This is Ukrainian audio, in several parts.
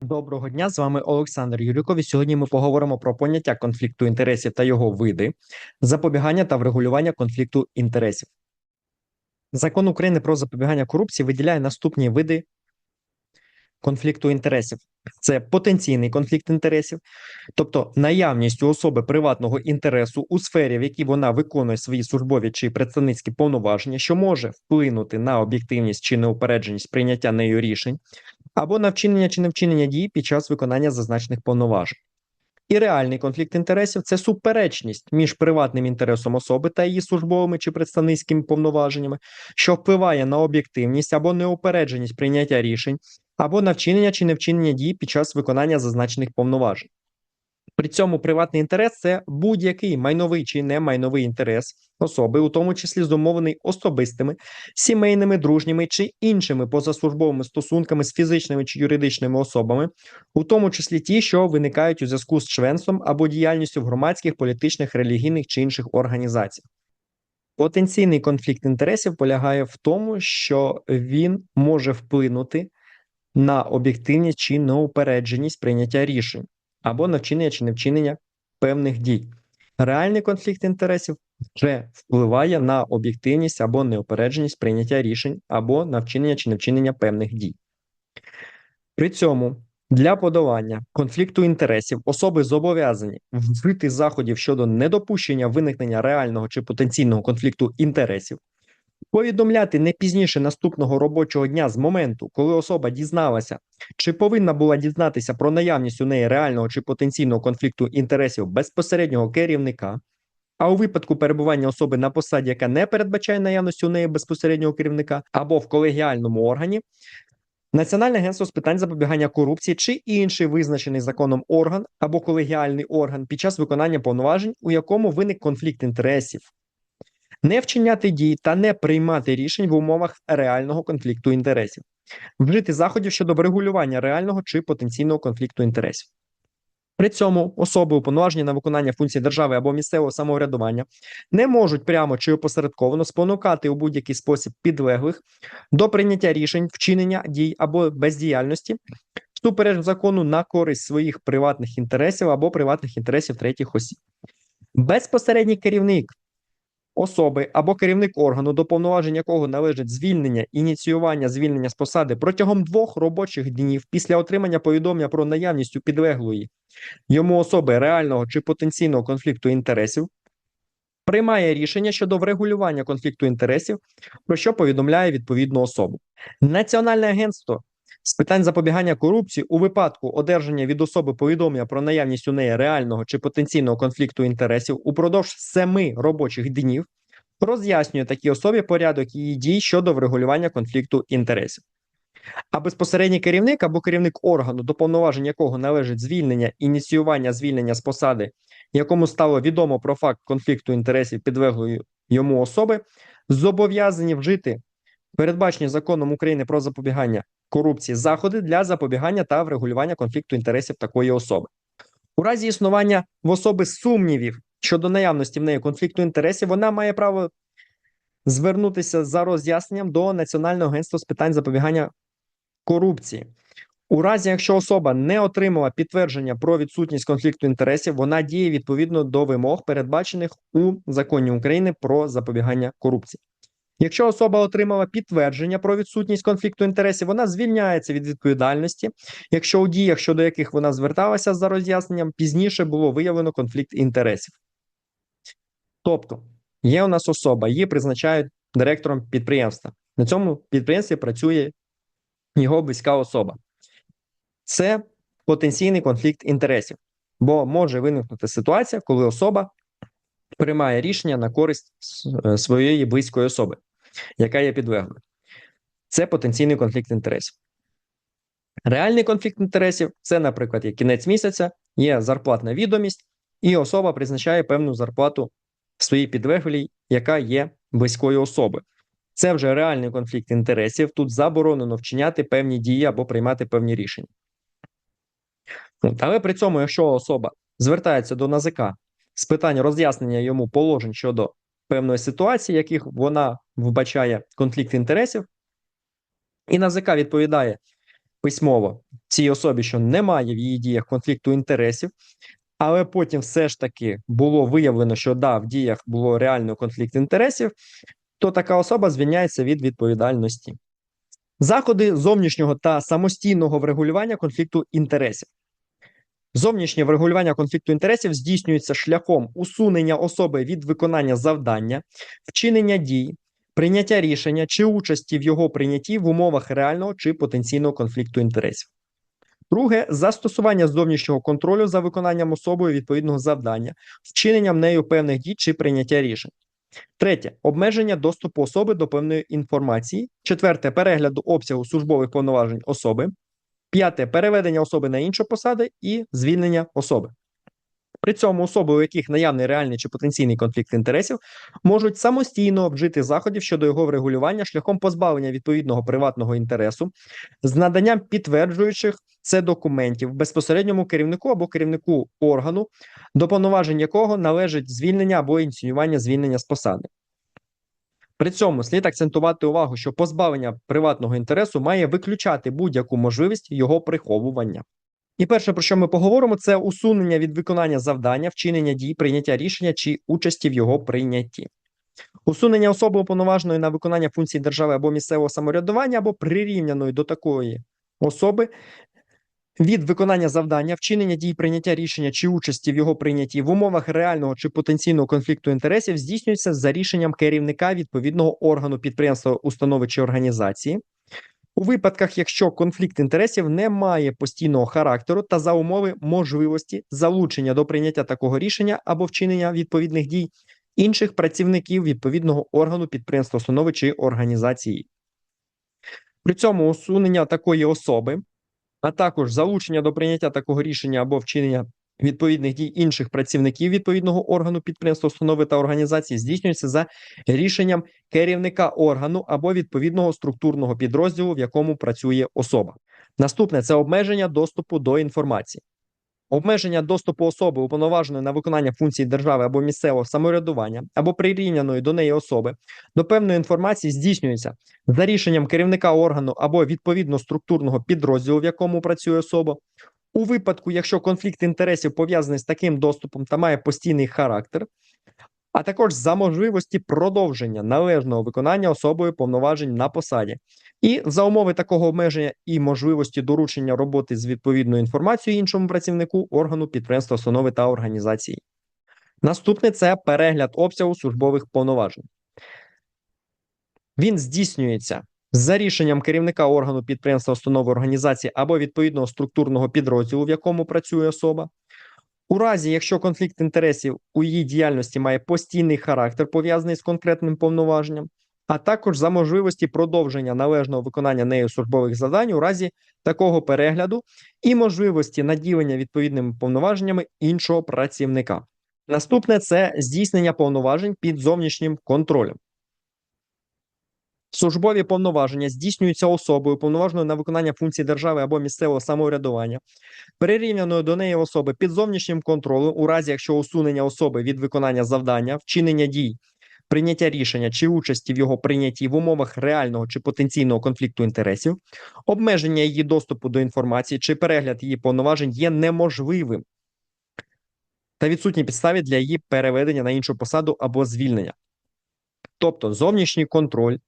Доброго дня, з вами Олександр Юріков. І сьогодні ми поговоримо про поняття конфлікту інтересів та його види, запобігання та врегулювання конфлікту інтересів. Закон України про запобігання корупції виділяє наступні види конфлікту інтересів: це потенційний конфлікт інтересів, тобто наявність у особи приватного інтересу у сфері, в якій вона виконує свої службові чи представницькі повноваження, що може вплинути на об'єктивність чи неупередженість прийняття нею рішень або на вчинення чи невчинення дій під час виконання зазначених повноважень. І реальний конфлікт інтересів це суперечність між приватним інтересом особи та її службовими чи представницькими повноваженнями, що впливає на об'єктивність або неупередженість прийняття рішень, або на вчинення чи невчинення дій під час виконання зазначених повноважень. При цьому приватний інтерес це будь-який майновий чи немайновий інтерес особи, у тому числі зумовлений особистими, сімейними, дружніми чи іншими позаслужбовими стосунками з фізичними чи юридичними особами, у тому числі ті, що виникають у зв'язку з членством або діяльністю в громадських, політичних, релігійних чи інших організаціях. Потенційний конфлікт інтересів полягає в тому, що він може вплинути на об'єктивність чи неупередженість прийняття рішень або на вчинення чи невчинення певних дій. Реальний конфлікт інтересів вже впливає на об'єктивність або неупередженість прийняття рішень або на вчинення чи невчинення певних дій. При цьому для подолання конфлікту інтересів особи зобов'язані вжити заходів щодо недопущення виникнення реального чи потенційного конфлікту інтересів, повідомляти не пізніше наступного робочого дня з моменту, коли особа дізналася, чи повинна була дізнатися про наявність у неї реального чи потенційного конфлікту інтересів безпосереднього керівника. А у випадку перебування особи на посаді, яка не передбачає наявності у неї безпосереднього керівника, або в колегіальному органі, Національне агентство з питань запобігання корупції чи інший визначений законом орган або колегіальний орган під час виконання повноважень, у якому виник конфлікт інтересів, не вчиняти дій та не приймати рішень в умовах реального конфлікту інтересів, вжити заходів щодо врегулювання реального чи потенційного конфлікту інтересів. При цьому особи, уповноважені на виконання функцій держави або місцевого самоврядування, не можуть прямо чи опосередковано спонукати у будь-який спосіб підлеглих до прийняття рішень, вчинення дій або бездіяльності, всупереч закону на користь своїх приватних інтересів або приватних інтересів третіх осіб. Безпосередній керівник особи або керівник органу, до повноважень якого належить звільнення, ініціювання звільнення з посади протягом двох робочих днів після отримання повідомлення про наявність у підлеглої йому особи реального чи потенційного конфлікту інтересів, приймає рішення щодо врегулювання конфлікту інтересів, про що повідомляє відповідну особу. Національне агентство з питань запобігання корупції у випадку одержання від особи повідомлення про наявність у неї реального чи потенційного конфлікту інтересів упродовж семи робочих днів роз'яснює такій особі порядок її дій щодо врегулювання конфлікту інтересів. А безпосередній керівник або керівник органу, до повноважень якого належить звільнення, ініціювання звільнення з посади, якому стало відомо про факт конфлікту інтересів підлеглої йому особи, зобов'язані вжити передбачені законом України про запобігання корупції заходи для запобігання та врегулювання конфлікту інтересів такої особи. У разі існування в особи сумнівів щодо наявності в неї конфлікту інтересів, вона має право звернутися за роз'ясненням до Національного агентства з питань запобігання корупції. У разі, якщо особа не отримала підтвердження про відсутність конфлікту інтересів, вона діє відповідно до вимог, передбачених у законі України про запобігання корупції. Якщо особа отримала підтвердження про відсутність конфлікту інтересів, вона звільняється від відповідальності, якщо у діях, щодо яких вона зверталася за роз'ясненням, пізніше було виявлено конфлікт інтересів. Тобто, є у нас особа, її призначають директором підприємства. На цьому підприємстві працює його близька особа. Це потенційний конфлікт інтересів, бо може виникнути ситуація, коли особа приймає рішення на користь е, своєї близької особи, яка є підлеглою. Це потенційний конфлікт інтересів. Реальний конфлікт інтересів це, наприклад, є кінець місяця, є зарплатна відомість, і особа призначає певну зарплату своїй підлеглій, яка є близькою особою. Це вже реальний конфлікт інтересів. Тут заборонено вчиняти певні дії або приймати певні рішення. Але при цьому, якщо особа звертається до НАЗК з питань роз'яснення йому положень щодо певної ситуації, яких вона вбачає конфлікт інтересів, і НАЗК відповідає письмово цій особі, що немає в її діях конфлікту інтересів, але потім все ж таки було виявлено, що да, в діях було реально конфлікт інтересів, то така особа звільняється від відповідальності. Заходи зовнішнього та самостійного врегулювання конфлікту інтересів. Зовнішнє врегулювання конфлікту інтересів здійснюється шляхом усунення особи від виконання завдання, вчинення дій, прийняття рішення чи участі в його прийнятті в умовах реального чи потенційного конфлікту інтересів. Друге застосування зовнішнього контролю за виконанням особою відповідного завдання, вчиненням нею певних дій чи прийняття рішень. Третє обмеження доступу особи до певної інформації. Четверте перегляду обсягу службових повноважень особи. П'яте переведення особи на інші посади і звільнення особи. При цьому особи, у яких наявний реальний чи потенційний конфлікт інтересів, можуть самостійно вжити заходів щодо його врегулювання шляхом позбавлення відповідного приватного інтересу з наданням підтверджуючих це документів безпосередньому керівнику або керівнику органу, до повноважень якого належить звільнення або ініціювання звільнення з посади. При цьому слід акцентувати увагу, що позбавлення приватного інтересу має виключати будь-яку можливість його приховування. І перше, про що ми поговоримо, це усунення від виконання завдання, вчинення дій, прийняття рішення чи участі в його прийнятті. Усунення особи уповноваженої на виконання функцій держави або місцевого самоврядування, або прирівняної до такої особи від виконання завдання, вчинення дій, прийняття рішення чи участі в його прийнятті в умовах реального чи потенційного конфлікту інтересів здійснюється за рішенням керівника відповідного органу підприємства, установи чи організації. У випадках, якщо конфлікт інтересів не має постійного характеру та за умови можливості залучення до прийняття такого рішення або вчинення відповідних дій інших працівників відповідного органу підприємства, установи чи організації. При цьому усунення такої особи, а також залучення до прийняття такого рішення або вчинення відповідних дій інших працівників відповідного органу підприємства, установи та організації здійснюється за рішенням керівника органу або відповідного структурного підрозділу, в якому працює особа. Наступне це обмеження доступу до інформації. Обмеження доступу особи, уповноваженої на виконання функцій держави або місцевого самоврядування, або прирівняної до неї особи, до певної інформації здійснюється за рішенням керівника органу або відповідно структурного підрозділу, в якому працює особа, у випадку, якщо конфлікт інтересів пов'язаний з таким доступом та має постійний характер, а також за можливості продовження належного виконання особою повноважень на посаді, і за умови такого обмеження і можливості доручення роботи з відповідною інформацією іншому працівнику органу підприємства, установи та організації. Наступне це перегляд обсягу службових повноважень. Він здійснюється за рішенням керівника органу підприємства, установи організації або відповідного структурного підрозділу, в якому працює особа. У разі, якщо конфлікт інтересів у її діяльності має постійний характер, пов'язаний з конкретним повноваженням, а також за можливості продовження належного виконання нею службових завдань у разі такого перегляду і можливості наділення відповідними повноваженнями іншого працівника. Наступне це здійснення повноважень під зовнішнім контролем. Службові повноваження здійснюються особою, повноваженою на виконання функцій держави або місцевого самоврядування, перерівняною до неї особи під зовнішнім контролем, у разі якщо усунення особи від виконання завдання, вчинення дій, прийняття рішення чи участі в його прийнятті в умовах реального чи потенційного конфлікту інтересів, обмеження її доступу до інформації чи перегляд її повноважень є неможливим та відсутні підстави для її переведення на іншу посаду або звільнення. Тобто зовнішній контроль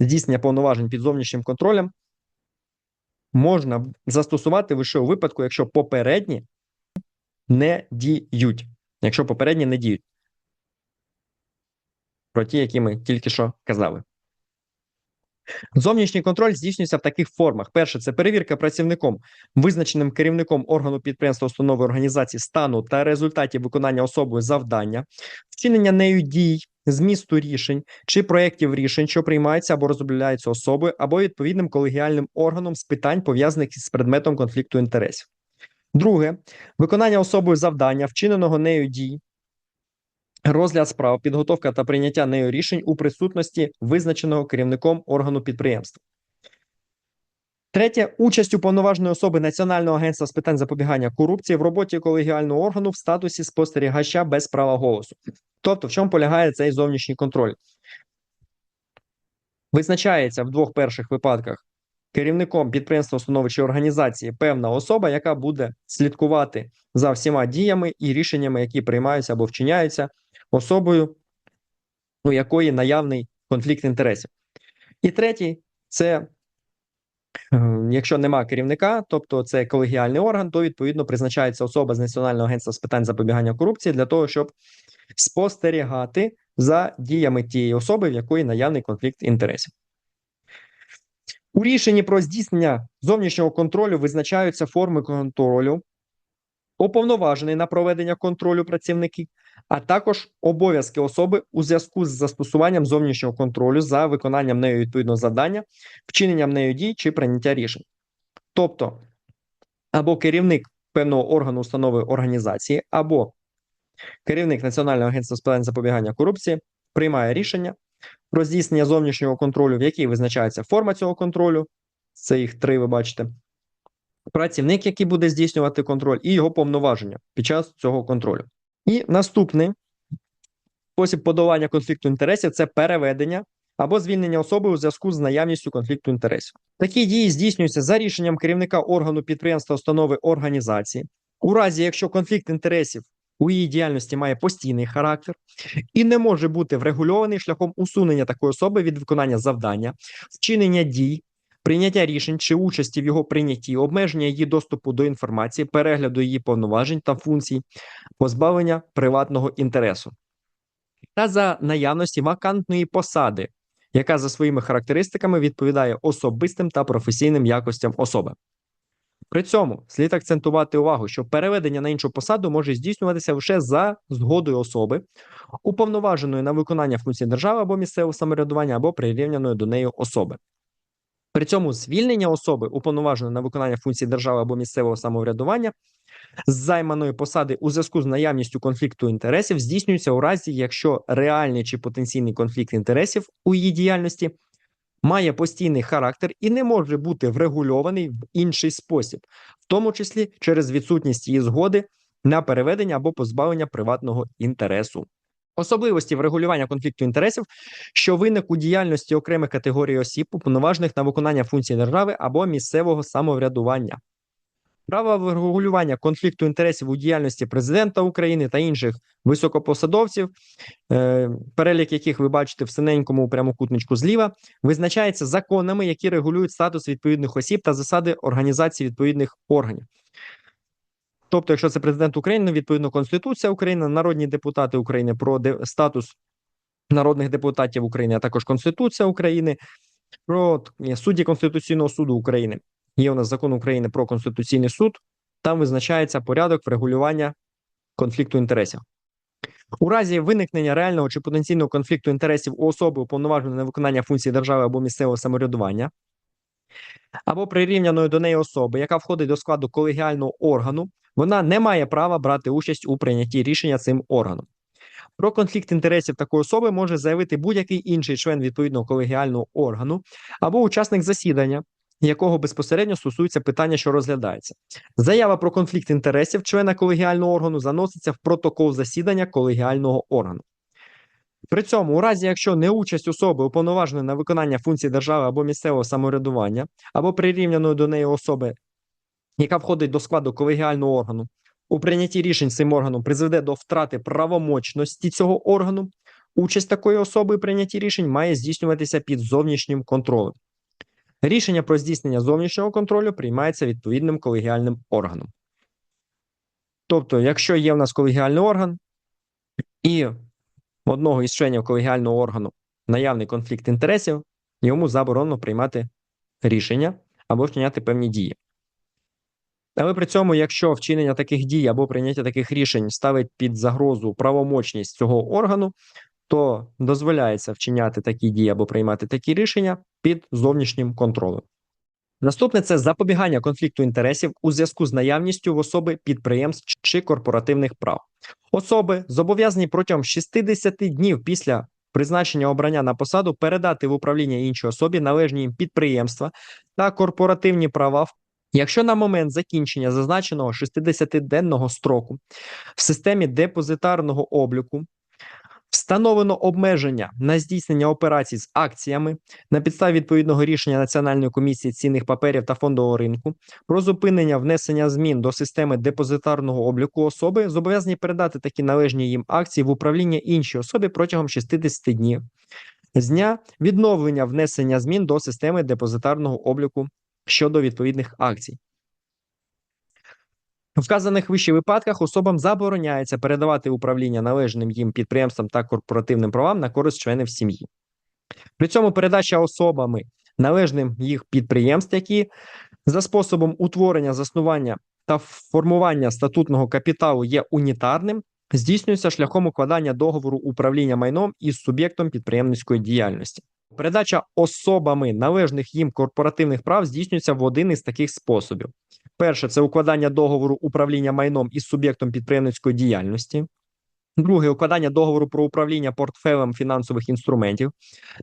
здійснення повноважень під зовнішнім контролем можна застосувати лише у випадку, якщо попередні не діють. Якщо попередні не діють. Про ті, які ми тільки що казали. Зовнішній контроль здійснюється в таких формах: перше це перевірка працівником, визначеним керівником органу підприємства, установи організації стану та результатів виконання особою завдання, вчинення нею дій, змісту рішень чи проєктів рішень, що приймаються або розробляються особою, або відповідним колегіальним органом з питань, пов'язаних із предметом конфлікту інтересів. Друге виконання особою завдання, вчиненого нею дій. Розгляд справ, підготовка та прийняття нею рішень у присутності визначеного керівником органу підприємства. Третє участь уповноваженої особи Національного агентства з питань запобігання корупції в роботі колегіального органу в статусі спостерігача без права голосу. Тобто, в чому полягає цей зовнішній контроль? Визначається в двох перших випадках керівником підприємства, установи чи організації певна особа, яка буде слідкувати за всіма діями і рішеннями, які приймаються або вчиняються особою, у якої наявний конфлікт інтересів. І третій це якщо нема керівника, тобто це колегіальний орган, то відповідно призначається особа з Національного агентства з питань запобігання корупції для того, щоб спостерігати за діями тієї особи, в якої наявний конфлікт інтересів. У рішенні про здійснення зовнішнього контролю визначаються форми контролю, уповноважений на проведення контролю працівники, а також обов'язки особи у зв'язку з застосуванням зовнішнього контролю за виконанням нею відповідного завдання, вчиненням нею дій чи прийняття рішень. Тобто, або керівник певного органу установи організації, або керівник Національного агентства з питань запобігання корупції приймає рішення про здійснення зовнішнього контролю, в якій визначається форма цього контролю. Це їх три, ви бачите. Працівник, який буде здійснювати контроль, і його повноваження під час цього контролю. І наступний спосіб подолання конфлікту інтересів це переведення або звільнення особи у зв'язку з наявністю конфлікту інтересів. Такі дії здійснюються за рішенням керівника органу підприємства, установи організації. У разі, якщо конфлікт інтересів у її діяльності має постійний характер і не може бути врегульований шляхом усунення такої особи від виконання завдання, вчинення дій, прийняття рішень чи участі в його прийнятті, обмеження її доступу до інформації, перегляду її повноважень та функцій, позбавлення приватного інтересу. Та за наявності вакантної посади, яка за своїми характеристиками відповідає особистим та професійним якостям особи. При цьому слід акцентувати увагу, що переведення на іншу посаду може здійснюватися лише за згодою особи, уповноваженої на виконання функцій держави або місцевого самоврядування, або прирівняної до неї особи. При цьому звільнення особи, уповноваженої на виконання функцій держави або місцевого самоврядування, з займаної посади у зв'язку з наявністю конфлікту інтересів здійснюється у разі, якщо реальний чи потенційний конфлікт інтересів у її діяльності має постійний характер і не може бути врегульований в інший спосіб, в тому числі через відсутність її згоди на переведення або позбавлення приватного інтересу. Особливості врегулювання конфлікту інтересів, що виник у діяльності окремих категорій осіб, уповноважених на виконання функцій держави або місцевого самоврядування. Право врегулювання конфлікту інтересів у діяльності президента України та інших високопосадовців, е, перелік яких ви бачите в синенькому прямокутничку зліва, визначається законами, які регулюють статус відповідних осіб та засади організації відповідних органів. Тобто, якщо це президент України, відповідно Конституція України, народні депутати України про статус народних депутатів України, а також Конституція України, про судді Конституційного суду України. Є у нас закон України про Конституційний суд, там визначається порядок врегулювання конфлікту інтересів. У разі виникнення реального чи потенційного конфлікту інтересів у особи, уповноваженої на виконання функцій держави або місцевого самоврядування, або прирівняної до неї особи, яка входить до складу колегіального органу, вона не має права брати участь у прийнятті рішення цим органом. Про конфлікт інтересів такої особи може заявити будь-який інший член відповідного колегіального органу або учасник засідання, якого безпосередньо стосується питання, що розглядається. Заява про конфлікт інтересів члена колегіального органу заноситься в протокол засідання колегіального органу. При цьому, у разі, якщо неучасть особи уповноваженої на виконання функцій держави або місцевого самоврядування, або прирівняної до неї особи, яка входить до складу колегіального органу, у прийнятті рішень цим органом призведе до втрати правомочності цього органу, участь такої особи у прийнятті рішень має здійснюватися під зовнішнім контролем. Рішення про здійснення зовнішнього контролю приймається відповідним колегіальним органом. Тобто, якщо є в нас колегіальний орган, і одного із членів колегіального органу наявний конфлікт інтересів, йому заборонено приймати рішення або вчиняти певні дії. Але при цьому, якщо вчинення таких дій або прийняття таких рішень ставить під загрозу правомочність цього органу, то дозволяється вчиняти такі дії або приймати такі рішення під зовнішнім контролем. Наступне це запобігання конфлікту інтересів у зв'язку з наявністю в особи підприємств чи корпоративних прав. Особи зобов'язані протягом 60 днів після призначення обрання на посаду передати в управління іншій особі належні їм підприємства та корпоративні права. Якщо на момент закінчення зазначеного 60-денного строку в системі депозитарного обліку Встановлено обмеження на здійснення операцій з акціями на підставі відповідного рішення Національної комісії цінних паперів та фондового ринку про зупинення внесення змін до системи депозитарного обліку особи, зобов'язані передати такі належні їм акції в управління іншій особі протягом 60 днів з дня відновлення внесення змін до системи депозитарного обліку щодо відповідних акцій. Вказаних вище випадках особам забороняється передавати управління належним їм підприємствам та корпоративним правам на користь членів сім'ї. При цьому передача особами належним їх підприємств, які за способом утворення, заснування та формування статутного капіталу є унітарним, здійснюється шляхом укладання договору управління майном із суб'єктом підприємницької діяльності. Передача особами належних їм корпоративних прав здійснюється в один із таких способів: перше це укладання договору управління майном із суб'єктом підприємницької діяльності. Друге укладання договору про управління портфелем фінансових інструментів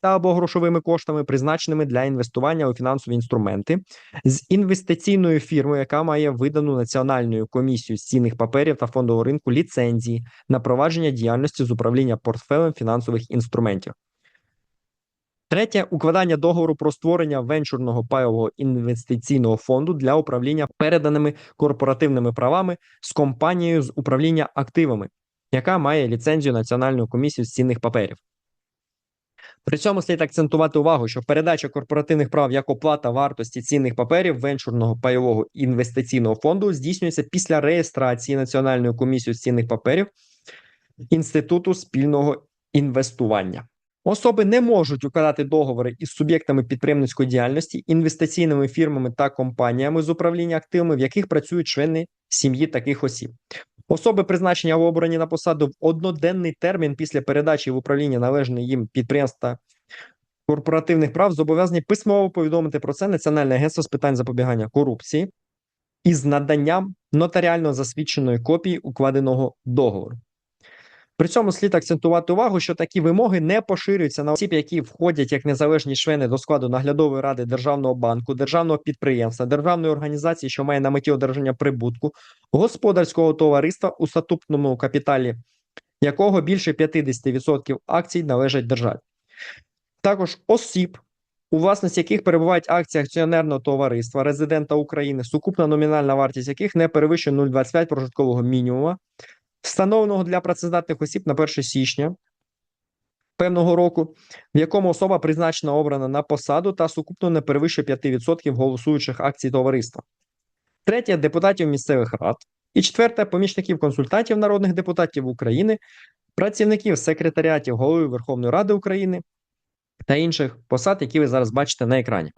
та або грошовими коштами, призначеними для інвестування у фінансові інструменти, з інвестиційною фірмою, яка має видану Національною комісією з цінних паперів та фондового ринку ліцензії на провадження діяльності з управління портфелем фінансових інструментів. Третє укладання договору про створення венчурного пайового інвестиційного фонду для управління переданими корпоративними правами з компанією з управління активами, яка має ліцензію Національної комісії з цінних паперів. При цьому слід акцентувати увагу, що передача корпоративних прав як оплата вартості цінних паперів венчурного пайового інвестиційного фонду здійснюється після реєстрації Національною комісією з цінних паперів Інституту спільного інвестування. Особи не можуть укладати договори із суб'єктами підприємницької діяльності, інвестиційними фірмами та компаніями з управління активами, в яких працюють члени сім'ї таких осіб. Особи, призначення або обрані на посаду в одноденний термін після передачі в управління належної їм підприємств та корпоративних прав, зобов'язані письмово повідомити про це Національне агентство з питань запобігання корупції із наданням нотаріально засвідченої копії укладеного договору. При цьому слід акцентувати увагу, що такі вимоги не поширюються на осіб, які входять як незалежні члени до складу наглядової ради державного банку, державного підприємства, державної організації, що має на меті одержання прибутку, господарського товариства у статутному капіталі, якого більше 50% акцій належать державі. Також осіб, у власності яких перебувають акції акціонерного товариства, резидента України, сукупна номінальна вартість яких не перевищує 0,25 прожиткового мінімума, встановленого для працездатних осіб на 1 січня певного року, в якому особа призначена обрана на посаду та сукупно не перевищує 5% голосуючих акцій товариства. Третє депутатів місцевих рад. І четверте помічників консультантів народних депутатів України, працівників секретаріатів Голови Верховної Ради України та інших посад, які ви зараз бачите на екрані.